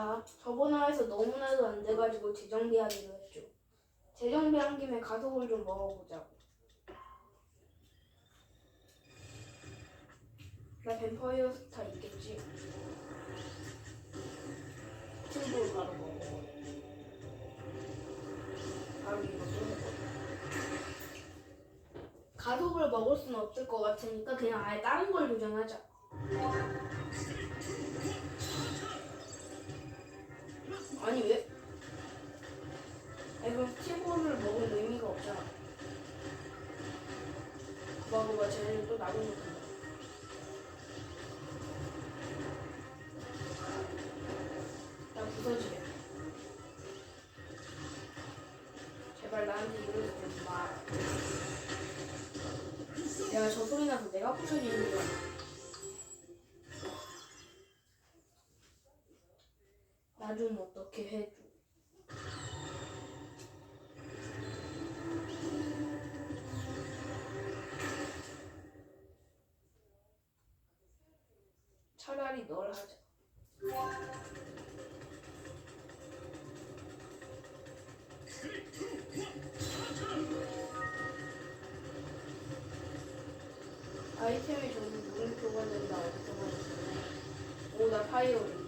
자, 저번 화에서 너무나도 안 돼가지고 재정비하기로 했죠. 재정비한 김에 가속을 좀 먹어보자고. 나 뱀파이어 스타 있겠지? 튜브 바로 먹어. 바로 이것도 해봐. 가속을 먹을 수는 없을 것 같으니까 그냥 아예 다른 걸 도전하자. 아니 왜? 아니 그럼 스티브를 먹은 의미가 없잖아. 그봐 그봐 쟤네는 또 나를 먹는다. 나 부서지게. 제발 나한테 이러지 좀 마. 야, 저 소리 나서 내가 부서지는 좀 어떻게 해줘. 차라리 널 하자. 아이템이 전부 물음표가 된다. 오, 나 파이어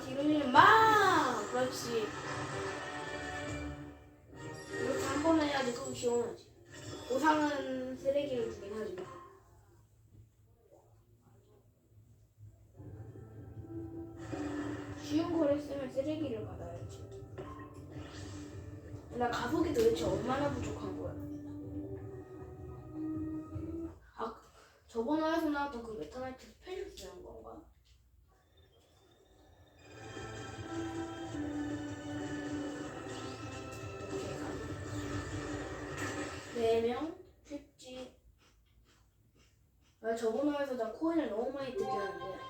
기름을 막 그렇지. 이렇게 한 번 해야지 좀 시원하지. 보상은 쓰레기를 주긴 하지만 쉬운 걸 했으면 쓰레기를 받아야지. 나 가속이 도대체 얼마나 부족한 거야? 아 저번 화에서 나왔던 그 메타나이트 스펠 주는 거 4명 쉽지. 아, 저번 화에서 나 코인을 너무 많이 뜯겼는데.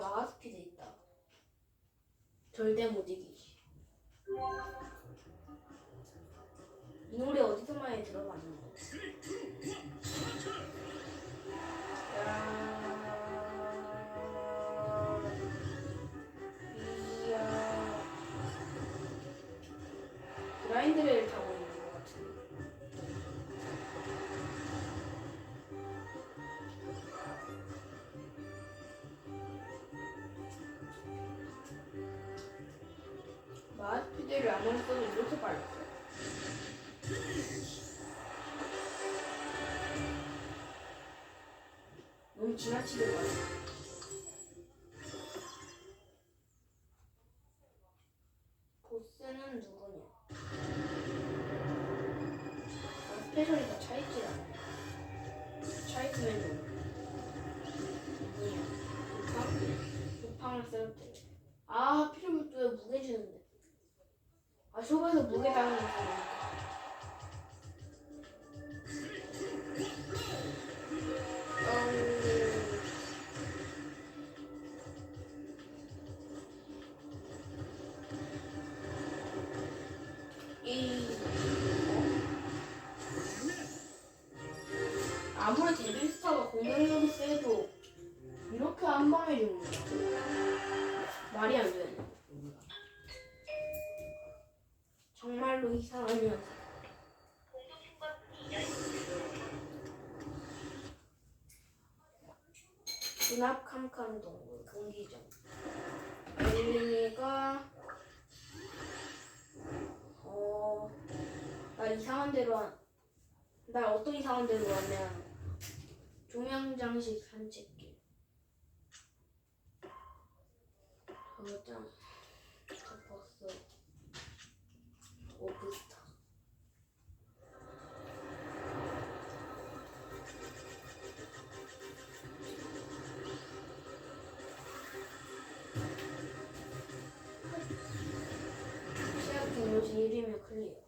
마가스피드 있다. 절대 못 이기지 이 노래 어디서 많이 들어봤는 먹어도 이렇게 빨랐어 너무 지나치게 빨라 진압 캄캄 동굴 경기장. 엘린이가 어, 나 이상한 데로 한, 나 어떤 이상한 데로 왔냐면 조명 장식 산책길. 저거 짱. 저 버스. 오피스타. 1위면 클리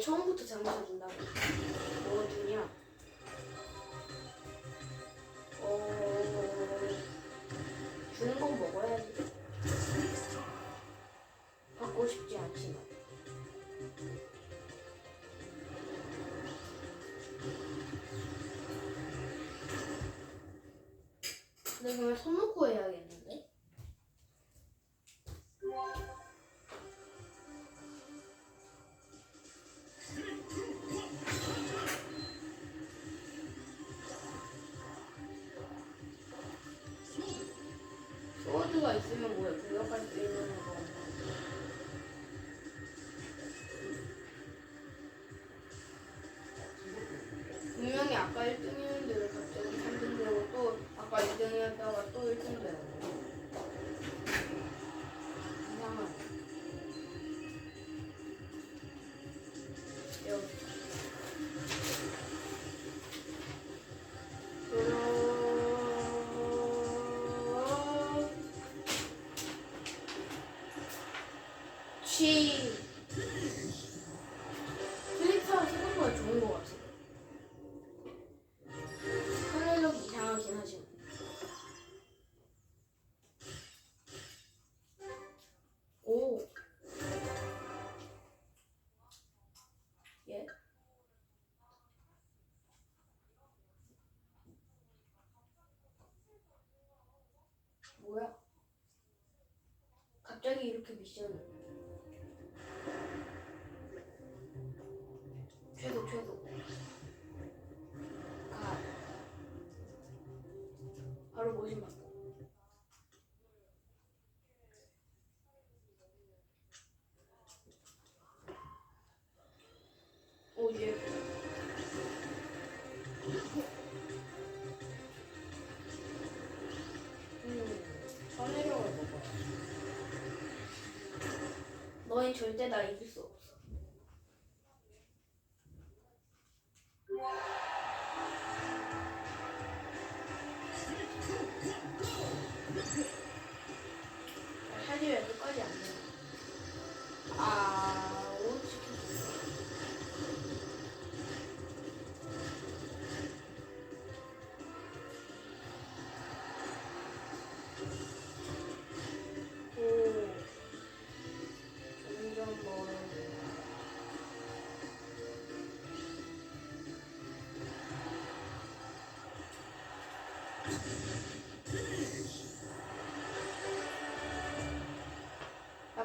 네, 처음부터 장사 준다고. 뭐 주냐? 어, 주는 건 먹어야지. 받고 그렇지 플립스가 생각보다 좋은 것 같아 하늘력 이상하긴 하지만 오 예? 뭐야? 갑자기 이렇게 미션을 바로 모신 받고 오 예. 음. 너희 절대 나 이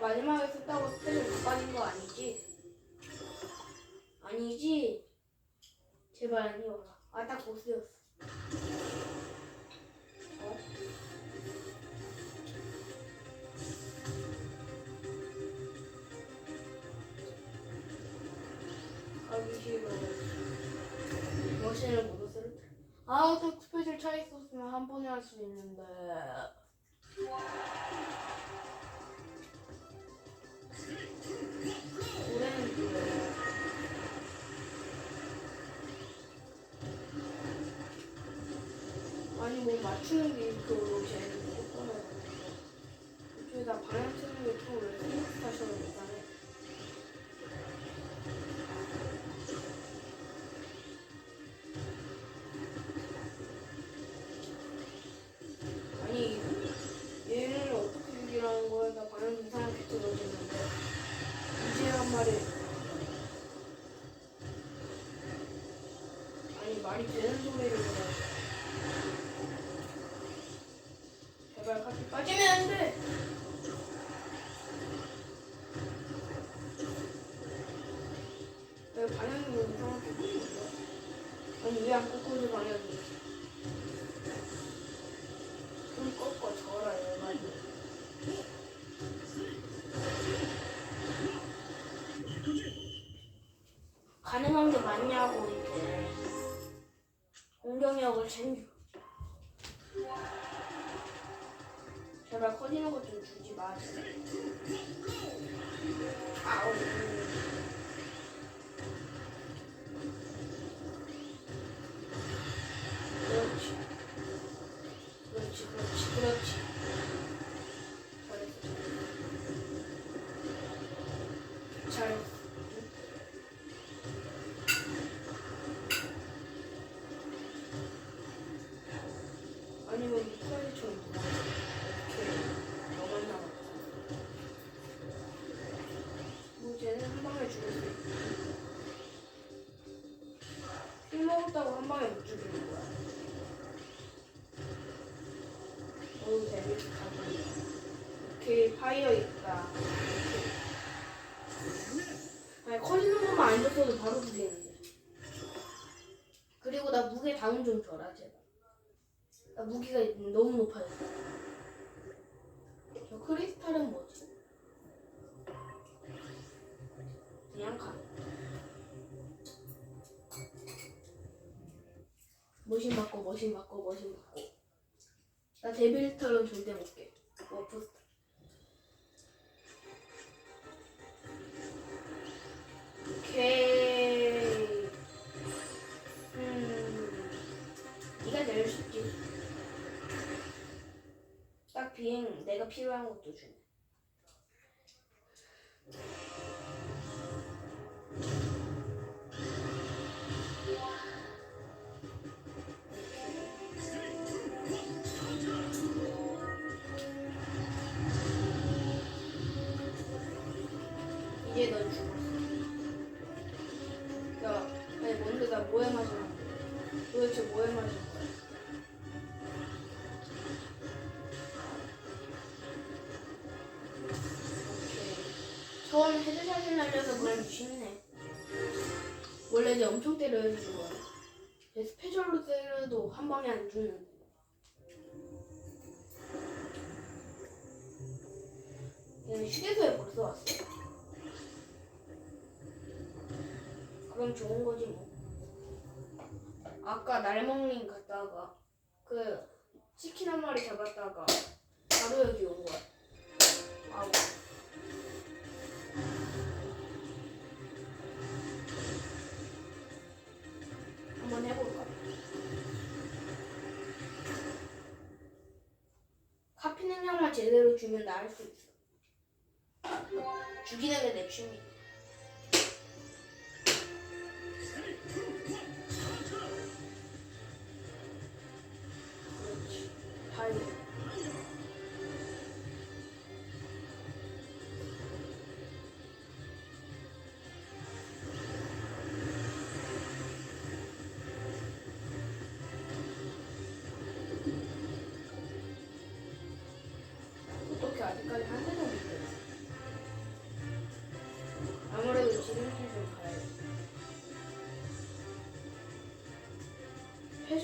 마지막에 썼다고 스펠을 못 가진 거 아니지? 아니지? 제발 아니어라. 아, 딱 보스였어. 어? 가기 싫어. 머신을 못 쓸. 아무튼 스페셜 차 있었으면 한 번에 할 수 있는데. 아니 뭐 챙겨 제발 커지는 것 좀 주지 마 파이어 있다 아니 커지는 것만 안 줬어도 바로 죽이는데 그리고 나 무게 다운 좀 줘라 제발 나 무기가 너무 높아졌어. 저 크리스탈은 뭐지? 그냥 가. 머신 바꿔, 머신 바꿔, 머신 바꿔. 나 데빌스타는 절대 못 깨. 워프스타. 음. 네가 제일 쉽지. 딱 비행 내가 필요한 것도 주네. 날려서 그냥 쉽네. 원래 이제 엄청 때려야 죽어요. 제 스페셜로 때려도 한 방에 안 죽는데. 얘는 휴게소에 벌써 왔어. 그럼 좋은 거지 뭐. 아까 날먹님 갔다가 그 치킨 한 마리 잡았다가 바로 여기 온 거야. 주면 나할수 있어. 취미. 그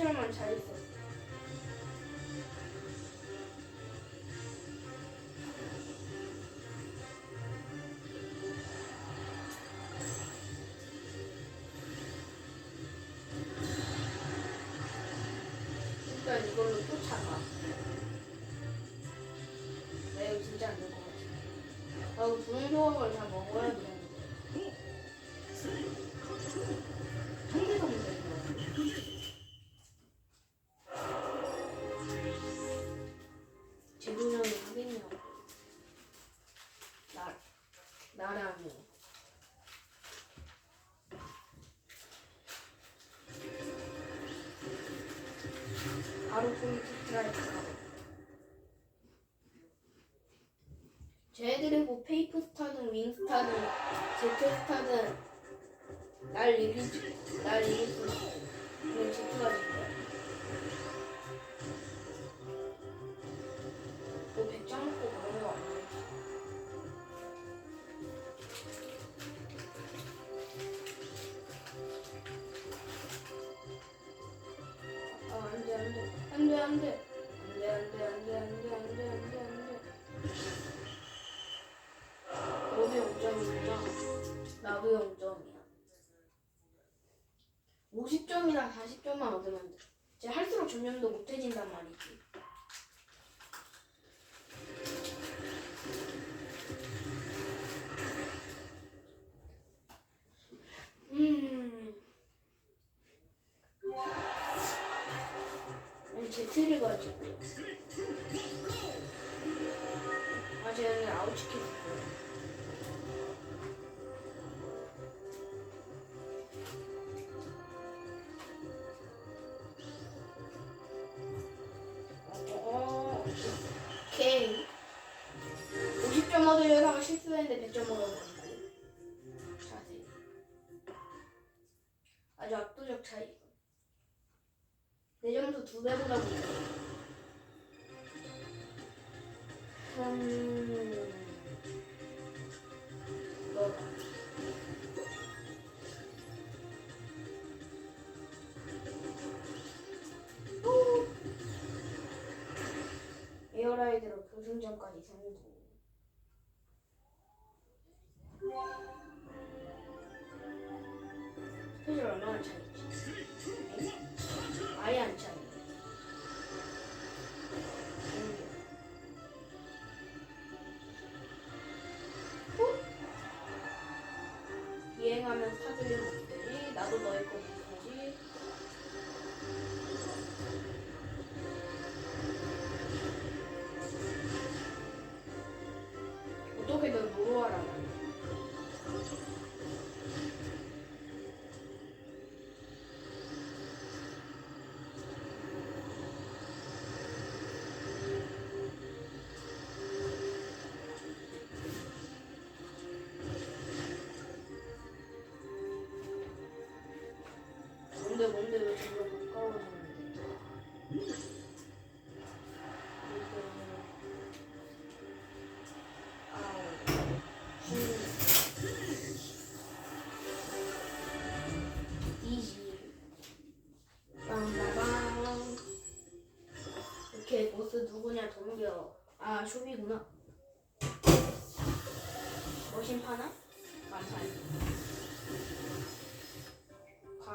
시간만 잘 있어. 일단 이걸로 쫓아가. 매우 네, 진짜 안 될 것 같아. 나 이거 불소금을 다 먹어야 돼. 바로 포인트 스트라이크 가고. 쟤들이 뭐 페이프 스타든 윙 스타든 제트 스타든 날 이기지 날 있어. 그냥 제트가 질 거야. 0점이구나. 나도 0점이야. 50점이랑 40점만 얻으면 돼. 이제 할수록 점점 더 못해진단 말이지. 음. 아니, 제트를 가지고. 아, 쟤는 아웃시켰 100점 실수했는데 100점 먹었는데 자세. 아주 압도적 차이. 내 점수 두 배보다 못해 음... 너다 에어라이드로 교승전까지 성공. 스페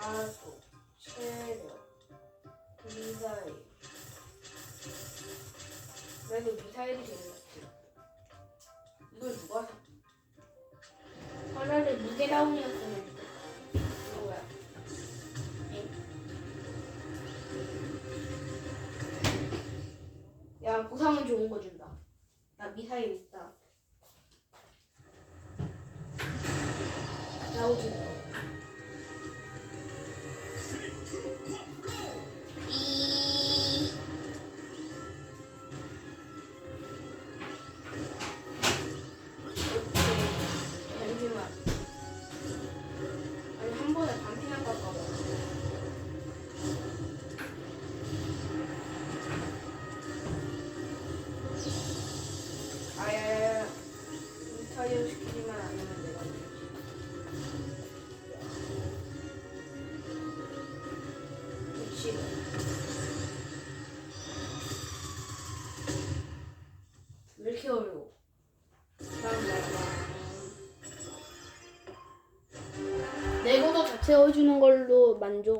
가속 체력 미사일. 그래도 미사일이 제일 채워주는 걸로 만족.